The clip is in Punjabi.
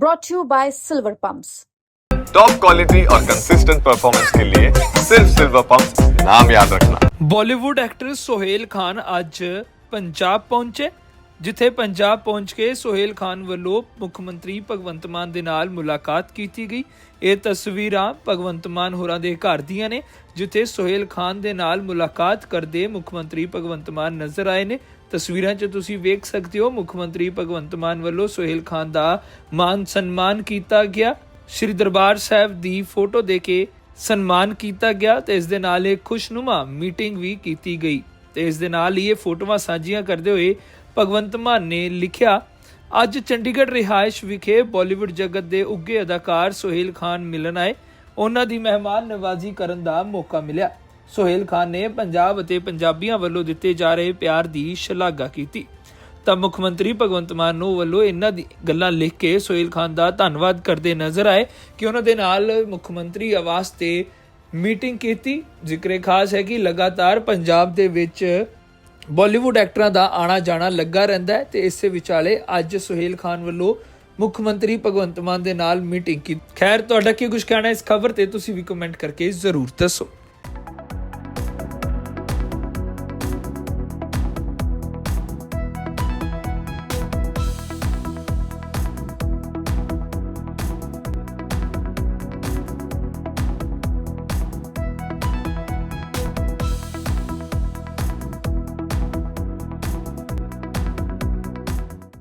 Brought you by Silver Pumps top quality और कंसिस्टेंट परफॉर्मेंस के लिए सिर्फ़ सिल्वर पंप नाम याद रखना। बॉलीवुड एक्ट्रेस सोहेल खान आज पंजाब पहुँचे। ਜਿੱਥੇ ਪੰਜਾਬ ਪਹੁੰਚ ਕੇ ਸੋਹੇਲ ਖਾਨ ਵੱਲੋਂ ਮੁੱਖ ਮੰਤਰੀ ਭਗਵੰਤ ਮਾਨ ਦੇ ਨਾਲ ਮੁਲਾਕਾਤ ਕੀਤੀ ਗਈ। ਇਹ ਤਸਵੀਰਾਂ ਭਗਵੰਤ ਮਾਨ ਹੋਰਾਂ ਦੇ ਘਰ ਦੀਆਂ ਨੇ, ਜਿੱਥੇ ਸੋਹੇਲ ਖਾਨ ਦੇ ਨਾਲ ਮੁਲਾਕਾਤ ਕਰਦੇ ਮੁੱਖ ਮੰਤਰੀ ਭਗਵੰਤ ਮਾਨ ਨਜ਼ਰ ਆਏ ਨੇ। ਤਸਵੀਰਾਂ 'ਚ ਤੁਸੀਂ ਵੇਖ ਸਕਦੇ ਹੋ, ਮੁੱਖ ਮੰਤਰੀ ਭਗਵੰਤ ਮਾਨ ਵੱਲੋਂ ਸੋਹੇਲ ਖਾਨ ਦਾ ਮਾਨ ਸਨਮਾਨ ਕੀਤਾ ਗਿਆ। ਸ਼੍ਰੀ ਦਰਬਾਰ ਸਾਹਿਬ ਦੀ ਫੋਟੋ ਦੇ ਕੇ ਸਨਮਾਨ ਕੀਤਾ ਗਿਆ ਤੇ ਇਸ ਦੇ ਨਾਲ ਇੱਕ ਖੁਸ਼ਨੁਮਾ ਮੀਟਿੰਗ ਵੀ ਕੀਤੀ ਗਈ। ਤੇ ਇਸ ਦੇ ਨਾਲ ਹੀ ਇਹ ਫੋਟੋਆਂ ਸਾਂਝੀਆਂ ਕਰਦੇ ਹੋਏ ਭਗਵੰਤ ਮਾਨ ਨੇ ਲਿਖਿਆ, ਅੱਜ ਚੰਡੀਗੜ੍ਹ ਰਿਹਾਇਸ਼ ਵਿਖੇ ਬਾਲੀਵੁੱਡ ਜਗਤ ਦੇ ਉੱਗੇ ਅਦਾਕਾਰ ਸੋਹੇਲ ਖਾਨ ਮਿਲਣ ਆਏ। ਉਹਨਾਂ ਦੀ ਮਹਿਮਾਨ ਨਵਾਜ਼ੀ ਕਰਨ ਦਾ ਮੌਕਾ ਮਿਲਿਆ। ਸੋਹੇਲ ਖਾਨ ਨੇ ਪੰਜਾਬ ਅਤੇ ਪੰਜਾਬੀਆਂ ਵੱਲੋਂ ਦਿੱਤੇ ਜਾ ਰਹੇ ਪਿਆਰ ਦੀ ਸ਼ਲਾਘਾ ਕੀਤੀ। ਤਾਂ ਮੁੱਖ ਮੰਤਰੀ ਭਗਵੰਤ ਮਾਨ ਨੂੰ ਵੱਲੋਂ ਇਹਨਾਂ ਦੀ ਗੱਲਾਂ ਲਿਖ ਕੇ ਸੋਹੇਲ ਖਾਨ ਦਾ ਧੰਨਵਾਦ ਕਰਦੇ ਨਜ਼ਰ ਆਏ ਕਿ ਉਹਨਾਂ ਦੇ ਨਾਲ ਮੁੱਖ ਮੰਤਰੀ ਆਵਾਸ ਤੇ ਮੀਟਿੰਗ ਕੀਤੀ। ਜ਼ਿਕਰੇ ਖਾਸ ਹੈ ਕਿ ਲਗਾਤਾਰ ਪੰਜਾਬ ਦੇ ਵਿੱਚ ਬਾਲੀਵੁੱਡ ਐਕਟਰਾਂ ਦਾ ਆਣਾ ਜਾਣਾ ਲੱਗਾ ਰਹਿੰਦਾ ਹੈ ਤੇ ਇਸੇ ਵਿਚਾਲੇ ਅੱਜ ਸੁਹੇਲ ਖਾਨ ਵੱਲੋਂ ਮੁੱਖ ਮੰਤਰੀ ਭਗਵੰਤ ਮਾਨ ਦੇ ਨਾਲ ਮੀਟਿੰਗ ਕੀਤੀ ਖੈਰ, ਤੁਹਾਡਾ ਕੀ ਕੁਝ ਕਹਿਣਾ ਇਸ ਖਬਰ ਤੇ ਤੁਸੀਂ ਵੀ ਕਮੈਂਟ ਕਰਕੇ ਜ਼ਰੂਰ ਦੱਸੋ।